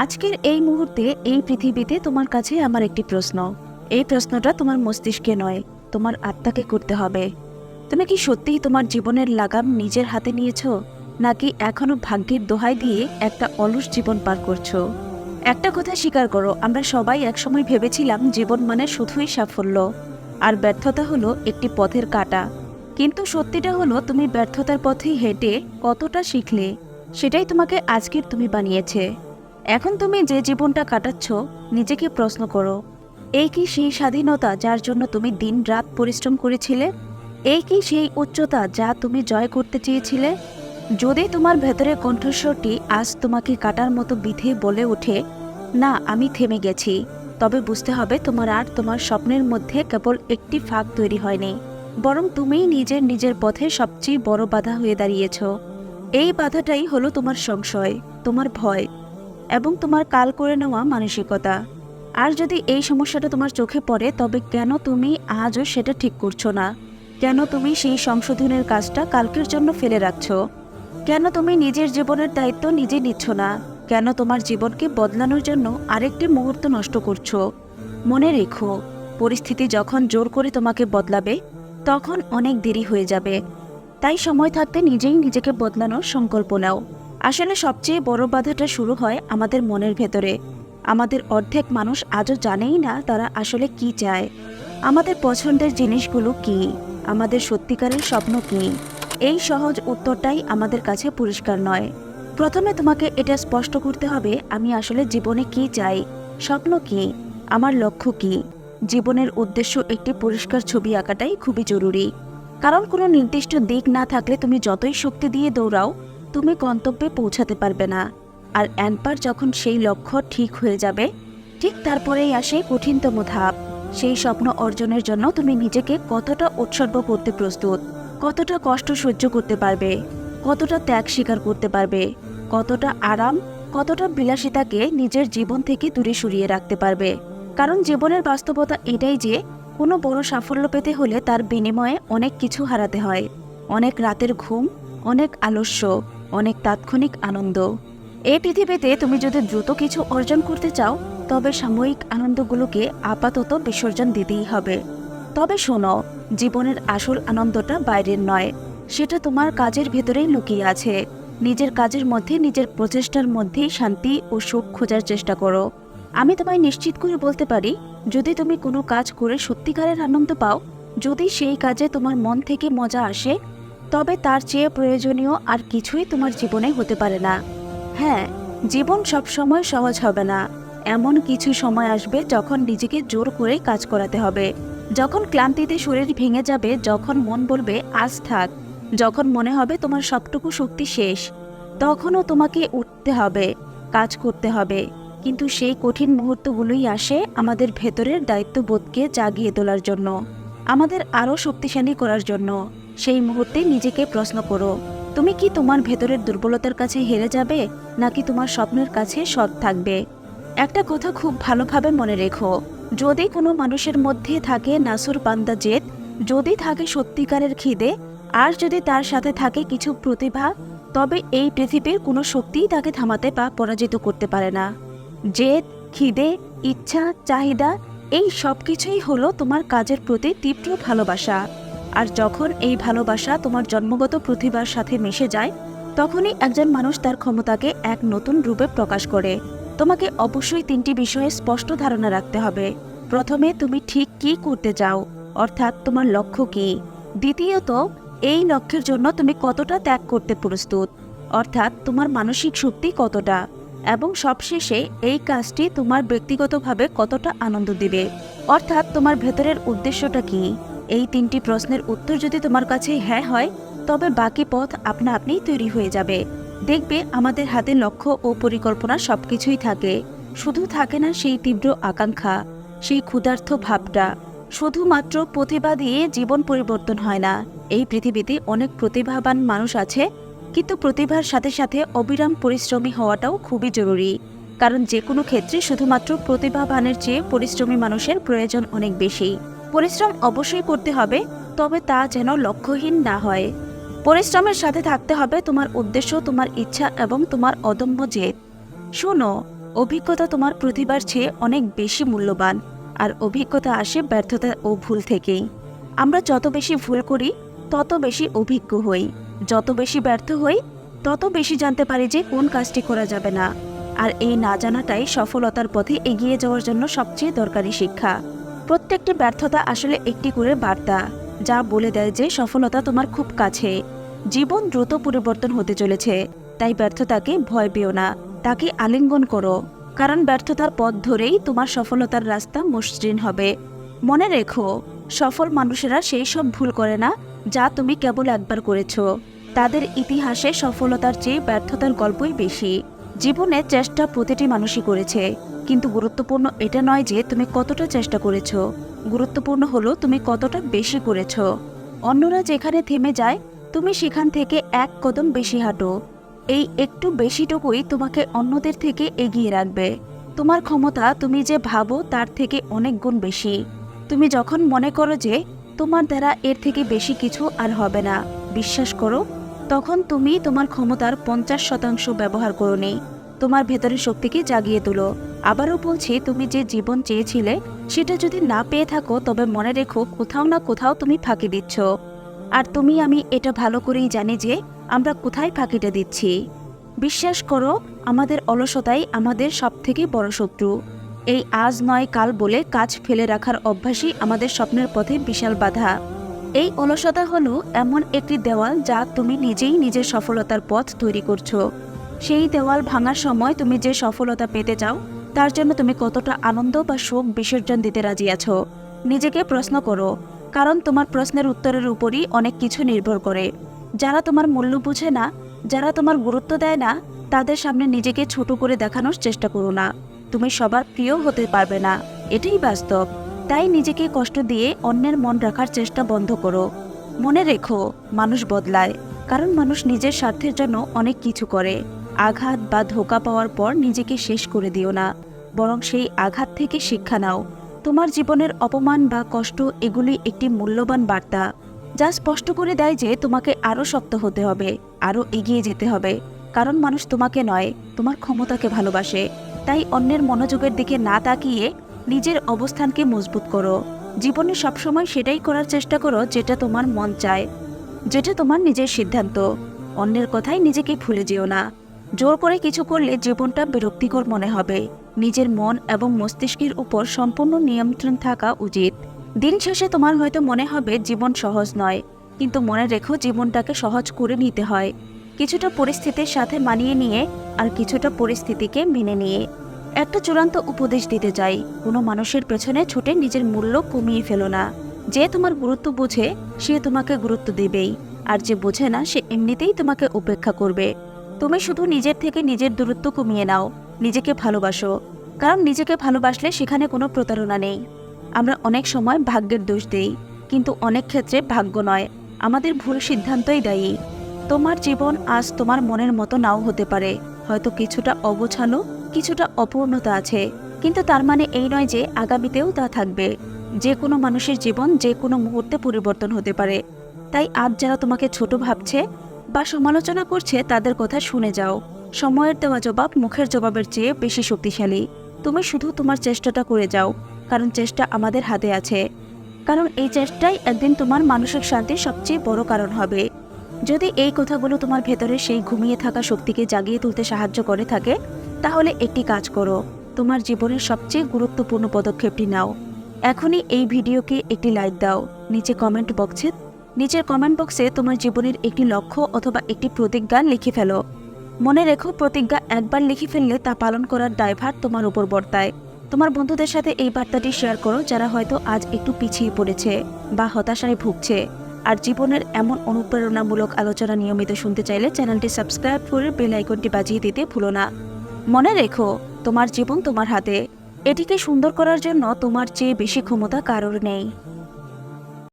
আজকের এই মুহূর্তে এই পৃথিবীতে তোমার কাছে আমার একটি প্রশ্ন। এই প্রশ্নটা তোমার মস্তিষ্কে নয়, তোমার আত্মাকে করতে হবে। তুমি কি সত্যিই তোমার জীবনের লাগাম নিজের হাতে নিয়েছ, নাকি এখনও ভাগ্যের দোহাই দিয়ে একটা অলস জীবন পার করছ? একটা কথা স্বীকার করো, আমরা সবাই একসময় ভেবেছিলাম জীবন মানে শুধুই সাফল্য, আর ব্যর্থতা হলো একটি পথের কাটা। কিন্তু সত্যিটা হলো, তুমি ব্যর্থতার পথেই হেঁটে কতটা শিখলে, সেটাই তোমাকে আজকের তুমি বানিয়েছে। এখন তুমি যে জীবনটা কাটাচ্ছ, নিজেকে প্রশ্ন করো, এই কি সেই স্বাধীনতা যার জন্য তুমি দিন রাত পরিশ্রম করেছিলে? এই কি সেই উচ্চতা যা তুমি জয় করতে চেয়েছিলে? যদি তোমার ভেতরে কণ্ঠস্বরটি আজ তোমাকে কাটার মতো বিধে বলে ওঠে, না, আমি থেমে গেছি। তবে বুঝতে হবে তোমার আর তোমার স্বপ্নের মধ্যে কেবল একটি ফাঁক তৈরি হয়নি। বরং তুমিই নিজের নিজের পথে সবচেয়ে বড় বাধা হয়ে দাঁড়িয়েছ। এই বাধাটাই হলো তোমার সংশয়, তোমার ভয়। এবং তোমার কাল করে নেওয়া মানসিকতা। আর যদি এই সমস্যাটা তোমার চোখে পড়ে, তবে কেন তুমি আজও সেটা ঠিক করছ না? কেন তুমি সেই সংশোধনের কাজটা কালকের জন্য ফেলে রাখছো? কেন তুমি নিজের জীবনের দায়িত্ব নিজে নিচ্ছ না? কেন তোমার জীবনকে বদলানোর জন্য আরেকটি মুহূর্ত নষ্ট করছ? মনে রেখো, পরিস্থিতি যখন জোর করে তোমাকে বদলাবে, তখন অনেক দেরি হয়ে যাবে। তাই সময় থাকতে নিজেই নিজেকে বদলানোর সংকল্প নাও। আসলে সবচেয়ে বড় বাধাটা শুরু হয় আমাদের মনের ভেতরে। আমাদের অর্ধেক মানুষ আজও জানেই না তারা আসলে কি চায়। আমাদের পছন্দের জিনিসগুলো কি? আমাদের সত্যিকারের স্বপ্ন কি? এই সহজ উত্তরটাই আমাদের কাছে পরিষ্কার নয়। প্রথমে তোমাকে এটা স্পষ্ট করতে হবে, আমি আসলে জীবনে কি চাই? স্বপ্ন কি? আমার লক্ষ্য কি? জীবনের উদ্দেশ্য একটি পরিষ্কার ছবি আঁকাটাই খুবই জরুরি। কারণ কোনো নির্দিষ্ট দিক না থাকলে তুমি যতই শক্তি দিয়ে দৌড়াও তুমি গন্তব্যে পৌঁছাতে পারবে না। আর অ্যানপার যখন সেই লক্ষ্য ঠিক হয়ে যাবে, ঠিক তারপরেই আসে কঠিনতম ধাপ। সেই স্বপ্ন অর্জনের জন্য তুমি নিজেকে কতটা উৎসর্গ করতে প্রস্তুত, কতটা কষ্ট সহ্য করতে পারবে, কতটা ত্যাগ স্বীকার করতে পারবে, কতটা আরাম, কতটা বিলাসিতাকে নিজের জীবন থেকে দূরে সরিয়ে রাখতে পারবে। কারণ জীবনের বাস্তবতা এটাই যে, কোনো বড় সাফল্য পেতে হলে তার বিনিময়ে অনেক কিছু হারাতে হয়। অনেক রাতের ঘুম, অনেক আলস্য অনেক তাৎক্ষণিক আনন্দ। এই পৃথিবীতে তুমি যদি দ্রুত কিছু অর্জন করতে চাও, তবে সাময়িক আনন্দগুলোকে আপাতত বিসর্জন দিতেই হবে। তবে শোনো, জীবনের আসল আনন্দটা বাইরের নয়, সেটা তোমার কাজের ভেতরেই লুকিয়ে আছে। নিজের কাজের মধ্যে, নিজের প্রচেষ্টার মধ্যেই শান্তি ও সুখ খোঁজার চেষ্টা করো। আমি তোমায় নিশ্চিত করে বলতে পারি, যদি তুমি কোনো কাজ করে সত্যিকারের আনন্দ পাও, যদি সেই কাজে তোমার মন থেকে মজা আসে তবে তার চেয়ে প্রয়োজনীয় আর কিছুই তোমার জীবনে হতে পারে না। হ্যাঁ জীবন সবসময় সহজ হবে না। এমন কিছু সময় আসবে যখন নিজেকে জোর করে কাজ করাতে হবে। যখন ক্লান্তিতে শরীর ভেঙে যাবে, যখন মন বলবে, আজ থাক। যখন মনে হবে তোমার সবটুকু শক্তি শেষ, তখনও তোমাকে উঠতে হবে, কাজ করতে হবে। কিন্তু সেই কঠিন মুহূর্তগুলোই আসে আমাদের ভেতরের দায়িত্ববোধকে জাগিয়ে তোলার জন্য, আমাদের আরও শক্তিশালী করার জন্য। সেই মুহূর্তে নিজেকে প্রশ্ন করো, তুমি কি তোমার ভেতরের দুর্বলতার কাছে হেরে যাবে, নাকি তোমার স্বপ্নের কাছে সৎ থাকবে? একটা কথা খুব ভালোভাবে মনে রেখো, যদি কোনো মানুষের মধ্যে থাকে নাসুর বান্দা জেদ, যদি থাকে সত্যিকারের খিদে, আর যদি তার সাথে থাকে কিছু প্রতিভা, তবে এই পৃথিবীর কোনো শক্তিই তাকে থামাতে বা পরাজিত করতে পারে না। জেদ, খিদে, ইচ্ছা, চাহিদা, এই সব কিছুই হলো তোমার কাজের প্রতি তীব্র ভালোবাসা। আর যখন এই ভালোবাসা তোমার জন্মগত প্রতিভার সাথে মিশে যায়, তখনই একজন মানুষ তার ক্ষমতাকে এক নতুন রূপে প্রকাশ করে। তোমাকে অবশ্যই তিনটি বিষয়ে স্পষ্ট ধারণা রাখতে হবে। প্রথমে, তুমি ঠিক কি করতে চাও? অর্থাৎ, তোমার লক্ষ্য কি? দ্বিতীয়ত, এই লক্ষ্যের জন্য তুমি কতটা ত্যাগ করতে প্রস্তুত? অর্থাৎ, তোমার মানসিক শক্তি কতটা? এবং সবশেষে, এই কাজটি তোমার ব্যক্তিগতভাবে কতটা আনন্দ দিবে? অর্থাৎ, তোমার ভেতরের উদ্দেশ্যটা কি? এই তিনটি প্রশ্নের উত্তর যদি তোমার কাছে হ্যাঁ হয়, তবে বাকি পথ আপনা আপনিই তৈরি হয়ে যাবে। দেখবে আমাদের হাতে লক্ষ্য ও পরিকল্পনা সবকিছুই থাকে। শুধু থাকে না সেই তীব্র আকাঙ্ক্ষা, সেই ক্ষুধার্থ ভাবটা। শুধুমাত্র প্রতিভা দিয়ে জীবন পরিবর্তন হয় না। এই পৃথিবীতে অনেক প্রতিভাবান মানুষ আছে, কিন্তু প্রতিভার সাথে সাথে অবিরাম পরিশ্রমী হওয়াটাও খুবই জরুরি। কারণ যে কোনো ক্ষেত্রে শুধুমাত্র প্রতিভাবানের চেয়ে পরিশ্রমী মানুষের প্রয়োজন অনেক বেশি। পরিশ্রম অবশ্যই করতে হবে, তবে তা যেন লক্ষ্যহীন না হয়। পরিশ্রমের সাথে থাকতে হবে তোমার উদ্দেশ্য, তোমার ইচ্ছা এবং তোমার অদম্য জেদ। শোনো, অভিজ্ঞতা তোমার প্রতিভার চেয়ে অনেক বেশি মূল্যবান, আর অভিজ্ঞতা আসে ব্যর্থতা ও ভুল থেকেই। আমরা যত বেশি ভুল করি, তত বেশি অভিজ্ঞ হই। যত বেশি ব্যর্থ হই, তত বেশি জানতে পারি যে কোন কাজটি করা যাবে না। আর এই না জানাটাই সফলতার পথে এগিয়ে যাওয়ার জন্য সবচেয়ে দরকারি শিক্ষা। প্রত্যেকটি ব্যর্থতা আসলে একটি করে বার্তা, যা বলে দেয় যে সফলতা তোমার খুব কাছে। জীবন দ্রুত পরিবর্তন হতে চলেছে, তাই ব্যর্থতাকে ভয় পেও না, তাকে আলিঙ্গন করো। কারণ ব্যর্থতার পথ ধরেই তোমার সফলতার রাস্তা মসৃণ হবে। মনে রেখো, সফল মানুষেরা সেই সব ভুল করে না, যা তুমি কেবল একবার করেছ। তাদের ইতিহাসে সফলতার চেয়ে ব্যর্থতার গল্পই বেশি। জীবনে চেষ্টা প্রতিটি মানুষই করেছে। কিন্তু গুরুত্বপূর্ণ এটা নয় যে তুমি কতটা চেষ্টা করেছ। গুরুত্বপূর্ণ হলো তুমি কতটা বেশি করেছ। অন্যরা যেখানে থেমে যায়, তুমি সেখান থেকে এক কদম বেশি হাঁটো। এই একটু বেশিটুকুই তোমাকে অন্যদের থেকে এগিয়ে রাখবে। তোমার ক্ষমতা তুমি যে ভাবো তার থেকে অনেক গুণ বেশি। তুমি যখন মনে করো যে তোমার দ্বারা এর থেকে বেশি কিছু আর হবে না, বিশ্বাস করো, তখন তুমি তোমার ক্ষমতার পঞ্চাশ শতাংশ ব্যবহার করোনি তোমার ভেতরের শক্তিকে জাগিয়ে তোলো। আবারও বলছি, তুমি যে জীবন চেয়েছিলে, সেটা যদি না পেয়ে থাকো, তবে মনে রেখো, কোথাও না কোথাও তুমি ফাঁকি দিচ্ছ। আর তুমি, আমি এটা ভালো করেই জানি যে, আমরা কোথায় ফাঁকিটা দিচ্ছি। বিশ্বাস করো, আমাদের অলসতাই আমাদের সবথেকে বড় শত্রু। এই আজ নয় কাল বলে কাজ ফেলে রাখার অভ্যাসই আমাদের স্বপ্নের পথে বিশাল বাধা। এই অলসতা হলো এমন একটি দেওয়াল যা তুমি নিজেই নিজের সফলতার পথ তৈরি করছ। সেই দেওয়াল ভাঙার সময় তুমি যে সফলতা পেতে চাও তার জন্য তুমি কতটা আনন্দ বা শোক বিসর্জন দিতে রাজি আছো? নিজেকে প্রশ্ন করো, কারণ তোমার প্রশ্নের উত্তরের উপরই অনেক কিছু নির্ভর করে। যারা তোমার মূল্য বুঝে না, যারা তোমার গুরুত্ব দেয় না, তাদের সামনে নিজেকে ছোট করে দেখানোর চেষ্টা করো না। তুমি সবার প্রিয় হতে পারবে না। এটাই বাস্তব। তাই নিজেকে কষ্ট দিয়ে অন্যের মন রাখার চেষ্টা বন্ধ করো। মনে রেখো, মানুষ বদলায়। কারণ মানুষ নিজের স্বার্থের জন্য অনেক কিছু করে। আঘাত বা ধোকা পাওয়ার পর নিজেকে শেষ করে দিও না, বরং সেই আঘাত থেকে শিক্ষা নাও। তোমার জীবনের অপমান বা কষ্ট এগুলি একটি মূল্যবান বার্তা, যা স্পষ্ট করে দেয় যে তোমাকে আরও শক্ত হতে হবে, আরও এগিয়ে যেতে হবে। কারণ মানুষ তোমাকে নয়, তোমার ক্ষমতাকে ভালোবাসে। তাই অন্যের মনোযোগের দিকে না তাকিয়ে নিজের অবস্থানকে মজবুত করো। জীবনে সবসময় সেটাই করার চেষ্টা করো যেটা তোমার মন চায়। যেটা তোমার নিজের সিদ্ধান্ত। অন্যের কথাই নিজেকে ভুলে যেও না। জোর করে কিছু করলে জীবনটা বিরক্তিকর মনে হবে। নিজের মন এবং মস্তিষ্কের উপর সম্পূর্ণ নিয়ন্ত্রণ থাকা উচিত। দিন শেষে তোমার হয়তো মনে হবে জীবন সহজ নয়, কিন্তু মনে রেখো জীবনটাকে সহজ করে নিতে হয়। কিছুটা পরিস্থিতির সাথে মানিয়ে নিয়ে আর কিছুটা পরিস্থিতিকে মেনে নিয়ে। একটা চূড়ান্ত উপদেশ দিতে চাই, কোনো মানুষের পেছনে ছুটে নিজের মূল্য কমিয়ে ফেলো না। যে তোমার গুরুত্ব বোঝে, সে তোমাকে গুরুত্ব দেবেই। আর যে বোঝে না, সে এমনিতেই তোমাকে উপেক্ষা করবে। তুমি শুধু নিজের থেকে নিজের দূরত্ব কমিয়ে নাও, নিজেকে ভালোবাসো। কারণ নিজেকে ভালোবাসলে সেখানে কোনো প্রতারণা নেই। আমরা অনেক সময় ভাগ্যের দোষ দেই, কিন্তু অনেক ক্ষেত্রে ভাগ্য নয়। আমাদের ভুল সিদ্ধান্তই দায়ী। তোমার জীবন আজ তোমার মনের মতো নাও হতে পারে। হয়তো কিছুটা অগোছালো কিছুটা অপূর্ণতা আছে। কিন্তু তার মানে এই নয় যে আগামীতেও তা থাকবে। যে কোনো মানুষের জীবন যে কোনো মুহূর্তে পরিবর্তন হতে পারে। তাই আজ যারা তোমাকে ছোট ভাবছে বা সমালোচনা করছে, তাদের কথা শুনে যাও। সময়ের দেওয়া জবাব মুখের জবাবের চেয়ে বেশি শক্তিশালী। তুমি শুধু তোমার চেষ্টাটা করে যাও, কারণ চেষ্টা আমাদের হাতে আছে। কারণ এই চেষ্টাই একদিন তোমার মানসিক শান্তির সবচেয়ে বড় কারণ হবে। যদি এই কথাগুলো তোমার ভেতরে সেই ঘুমিয়ে থাকা শক্তিকে জাগিয়ে তুলতে সাহায্য করে থাকে, তাহলে একটি কাজ করো। তোমার জীবনের সবচেয়ে গুরুত্বপূর্ণ পদক্ষেপটি নাও। এখনই এই ভিডিওকে একটি লাইক দাও। নিচে কমেন্ট বক্সে নিচের কমেন্ট বক্সে তোমার জীবনের একটি লক্ষ্য অথবা একটি প্রতিজ্ঞা লিখে ফেলো। মনে রেখো, প্রতিজ্ঞা একবার লিখে ফেললে তা পালন করার দায়ভার তোমার উপর বর্তায়। তোমার বন্ধুদের সাথে এই বার্তাটি শেয়ার করো, যারা হয়তো আজ একটু পিছিয়ে পড়েছে বা হতাশায় ভুগছে। আর জীবনের এমন অনুপ্রেরণামূলক আলোচনা নিয়মিত শুনতে চাইলে চ্যানেলটি সাবস্ক্রাইব করে বেল আইকনটি বাজিয়ে দিতে ভুলো না। মনে রেখো, তোমার জীবন তোমার হাতে। এটিকে সুন্দর করার জন্য তোমার চেয়ে বেশি ক্ষমতা কারোর নেই।